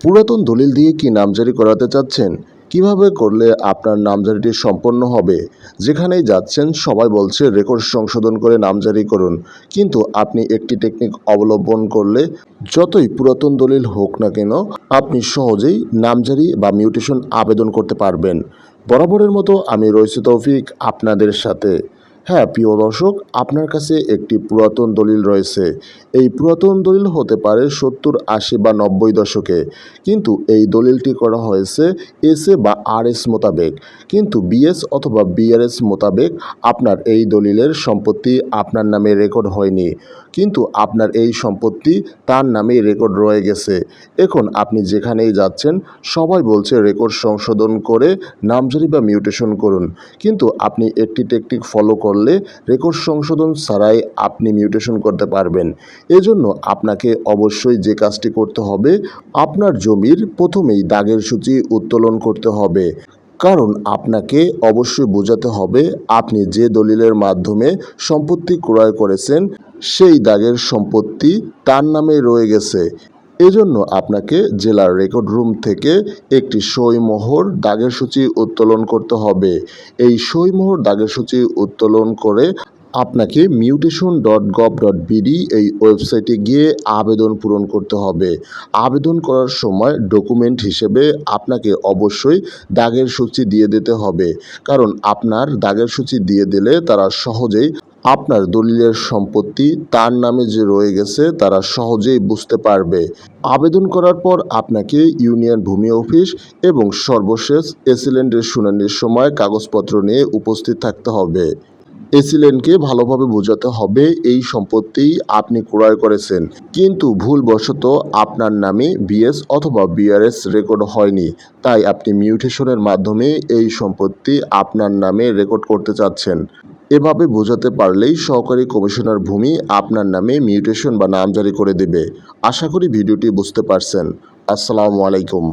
পুরাতন দলিল দিয়ে কি নামজারি করাতে চাচ্ছেন? কীভাবে করলে আপনার নামজারিটি সম্পন্ন হবে? যেখানেই যাচ্ছেন, সবাই বলছে, রেকর্ড সংশোধন করে নামজারি করুন। কিন্তু আপনি একটি টেকনিক অবলম্বন করলে যতই পুরাতন দলিল হোক না কেন, আপনি সহজেই নামজারি বা মিউটেশন আবেদন করতে পারবেন। বরাবরের মতো আমি রয়েছে তৌফিক আপনাদের সাথে। হ্যাঁ প্রিয় দর্শক, আপনার কাছে একটি পুরাতন দলিল রয়েছে। এই পুরাতন দলিল হতে পারে সত্তর, আশি বা নব্বই দশকে। কিন্তু এই দলিলটি করা হয়েছে এসএ বা আর এস মোতাবেক। কিন্তু বিএস অথবা বিআরএস মোতাবেক আপনার এই দলিলের সম্পত্তি আপনার নামে রেকর্ড হয়নি। কিন্তু আপনার এই সম্পত্তি তার নামেই রেকর্ড রয়ে গেছে। এখন আপনি যেখানেই যাচ্ছেন, সবাই বলছে রেকর্ড সংশোধন করে নামজারি বা মিউটেশন করুন। কিন্তু আপনি একটি টেকনিক ফলো করলে রেকর্ড সংশোধন ছাড়াই আপনি মিউটেশন করতে পারবেন। এজন্য আপনাকে অবশ্যই যে কাজটি করতে হবে, আপনার জমির প্রথমেই দাগের সূচি উত্তোলন করতে হবে। কারণ আপনাকে অবশ্যই বোঝাতে হবে, আপনি যে দলিলের মাধ্যমে সম্পত্তি ক্রয় করেছেন, সেই দাগের সম্পত্তি তার নামে রয়ে গেছে। এজন্য আপনাকে জেলার রেকর্ড রুম থেকে একটি সই মোহর দাগের সূচি উত্তোলন করতে হবে। এই সই মোহর দাগের সূচি উত্তোলন করে আপনাকে mutation dot gov dot BD এই ওয়েবসাইটে গিয়ে আবেদন পূরণ করতে হবে। আবেদন করার সময় ডকুমেন্ট হিসেবে আপনাকে অবশ্যই দাগের সূচি দিয়ে দিতে হবে। কারণ আপনার দাগের সূচি দিয়ে দিলে তারা সহজেই আপনার দলিলের সম্পত্তি তার নামে যে রয়ে গেছে, তারা সহজেই বুঝতে পারবে। আবেদন করার পর আপনাকে ইউনিয়ন ভূমি অফিস এবং সর্বশেষ এসিলেন্টের শুনানির সময় কাগজপত্র নিয়ে উপস্থিত থাকতে হবে। এসিলেন্টকে ভালোভাবে বোঝাতে হবে এই সম্পত্তি আপনি ক্রয় করেছেন। কিন্তু ভুলবশত আপনার নামে বিএস অথবা বিআরএস রেকর্ড হয়নি। তাই আপনি মিউটেশনের মাধ্যমে এই সম্পত্তি আপনার নামে রেকর্ড করতে চাচ্ছেন। এভাবে বোঝাতে পারলেই সহকারী কমিশনার ভূমি আপনার নামে মিউটেশন বা নাম জারি করে দেবে। আশা করি ভিডিওটি বুঝতে পারছেন। আসসালামু আলাইকুম।